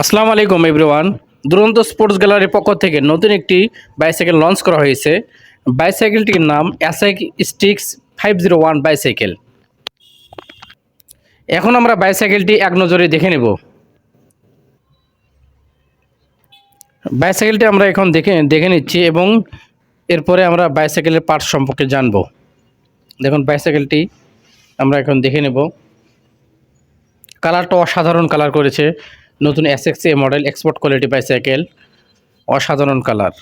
আসসালামু আলাইকুম এভরিওয়ান দুরন্ত স্পোর্টস গ্যালারির পক্ষ থেকে নতুন একটি বাইসাইকেল লঞ্চ করা হয়েছে। বাইসাইকেলটির নাম অ্যাসাইক স্টিক্স ফাইভ জিরো ওয়ান বাইসাইকেল এখন আমরা বাইসাইকেলটি এক নজরে দেখে নেব। বাইসাইকেলটি আমরা এখন দেখে দেখে নিচ্ছি এবং এরপরে আমরা বাইসাইকেলের পার্টস সম্পর্কে জানব। দেখুন বাইসাইকেলটি আমরা এখন দেখে নেব। কালারটা অসাধারণ কালার করেছে। নতুন S X A model export quality bicycle অসাধারণ কালার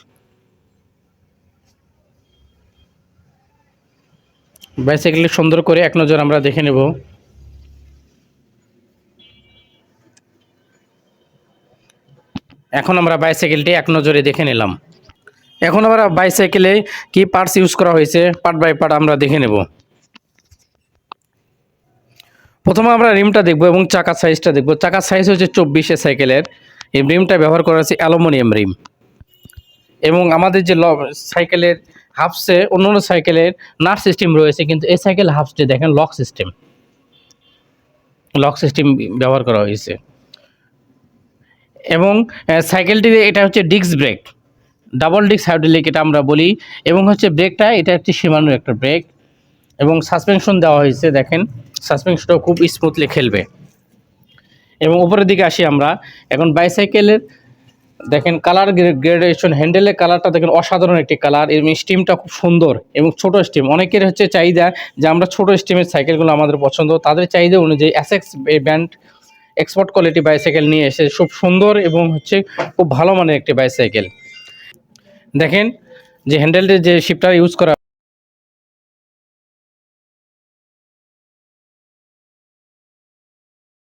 বাইসাইকেলটি সুন্দর করে এক নজর আমরা দেখে নেব। এখন আমরা বাইসাইকেলটি এক নজরে দেখে নিলাম। এখন আমরা বাইসাইকেলে কি পার্টস ইউজ করা হয়েছে পার্ট বাই পার্ট আমরা দেখে নেব। প্রথমে আমরা রিমটা দেখব এবং চাকার সাইজটা দেখব। চাকার সাইজ হচ্ছে চব্বিশে সাইকেলের এই রিমটা ব্যবহার করা হচ্ছে অ্যালুমিনিয়াম রিম। এবং আমাদের যে সাইকেলের হাফসে অন্য অন্য সাইকেলের নাট সিস্টেম রয়েছে, কিন্তু এই সাইকেল হাফসে দেখেন লক সিস্টেম লক সিস্টেম ব্যবহার করা হয়েছে। এবং সাইকেলটিতে এটা হচ্ছে disc brake double disc hydraulic এটা আমরা বলি। এবং হচ্ছে ব্রেকটা এটা একটি সীমানো একটা ব্রেক এবং সাসপেনশন দেওয়া হয়েছে, দেখেন। সাসপেনশনটাও খুব স্মুথলি খেলবে। এবং উপরের দিকে আসি আমরা, এখন বাইসাইকেলের দেখেন কালার গ্রেডেশন হ্যান্ডেলের কালারটা দেখেন অসাধারণ একটি কালার এবং স্টিমটা খুব সুন্দর এবং ছোট স্টিম অনেকের হচ্ছে চাহিদা যে আমরা ছোট স্টিমের সাইকেলগুলো আমাদের পছন্দ, তাদের চাহিদা অনুযায়ী Essex brand export quality bicycle নিয়ে এসে খুব সুন্দর এবং হচ্ছে খুব ভালো মানের একটি বাইসাইকেল দেখেন যে হ্যান্ডেলটির যে শিপটা ইউজ করা